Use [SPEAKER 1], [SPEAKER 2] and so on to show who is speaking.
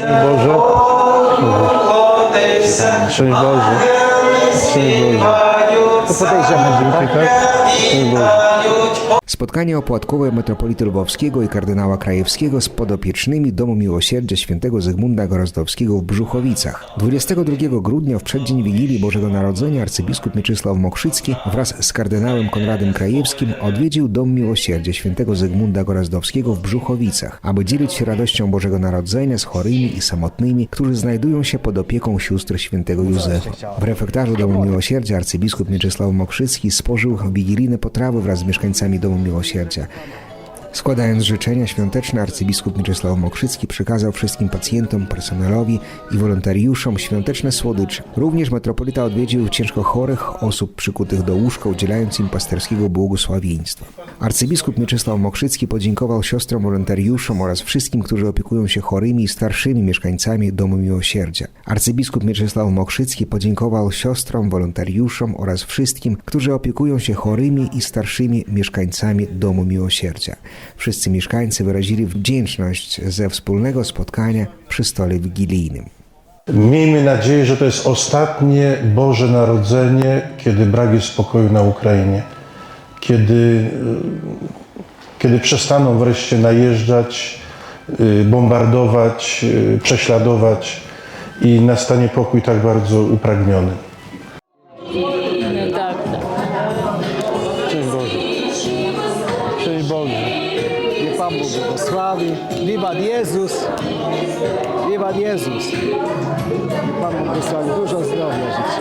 [SPEAKER 1] Boże. Szczęść Boże. Szczęść Boże. To podejdziemy tak?
[SPEAKER 2] Spotkanie opłatkowe metropolity lwowskiego i kardynała Krajewskiego z podopiecznymi Domu Miłosierdzia świętego Zygmunta Gorozdowskiego w Brzuchowicach. 22 grudnia w przeddzień Wigilii Bożego Narodzenia arcybiskup Mieczysław Mokrzycki wraz z kardynałem Konradem Krajewskim odwiedził Dom Miłosierdzia świętego Zygmunta Gorozdowskiego w Brzuchowicach, aby dzielić się radością Bożego Narodzenia z chorymi i samotnymi, którzy znajdują się pod opieką sióstr świętego Józefa. W refektarzu Domu Miłosierdzia arcybiskup Mieczysław Mokrzycki spożył wigilijne potrawy wraz z mieszkańcami Domu Miłosierdzia. Składając życzenia świąteczne, arcybiskup Mieczysław Mokrzycki przekazał wszystkim pacjentom, personelowi i wolontariuszom świąteczne słodycze. Również metropolita odwiedził ciężko chorych osób przykutych do łóżka, udzielając im pasterskiego błogosławieństwa. Arcybiskup Mieczysław Mokrzycki podziękował siostrom wolontariuszom oraz wszystkim, którzy opiekują się chorymi i starszymi mieszkańcami Domu Miłosierdzia. Arcybiskup Mieczysław Mokrzycki podziękował siostrom, wolontariuszom oraz wszystkim, którzy opiekują się chorymi i starszymi mieszkańcami Domu Miłosierdzia. Wszyscy mieszkańcy wyrazili wdzięczność ze wspólnego spotkania przy stole wigilijnym.
[SPEAKER 1] Miejmy nadzieję, że to jest ostatnie Boże Narodzenie, kiedy brak jest spokoju na Ukrainie. Kiedy, y, kiedy przestaną wreszcie najeżdżać, y, bombardować, y, prześladować i nastanie pokój tak bardzo upragniony.
[SPEAKER 3] Tak, tak.
[SPEAKER 4] Szczęść Boże. Szczęść Boże. Pan Bóg błogosławi. Wiwat Jezus. Wiwat Jezus. Pan Bóg błogosławi. Dużo zdrowia życzę.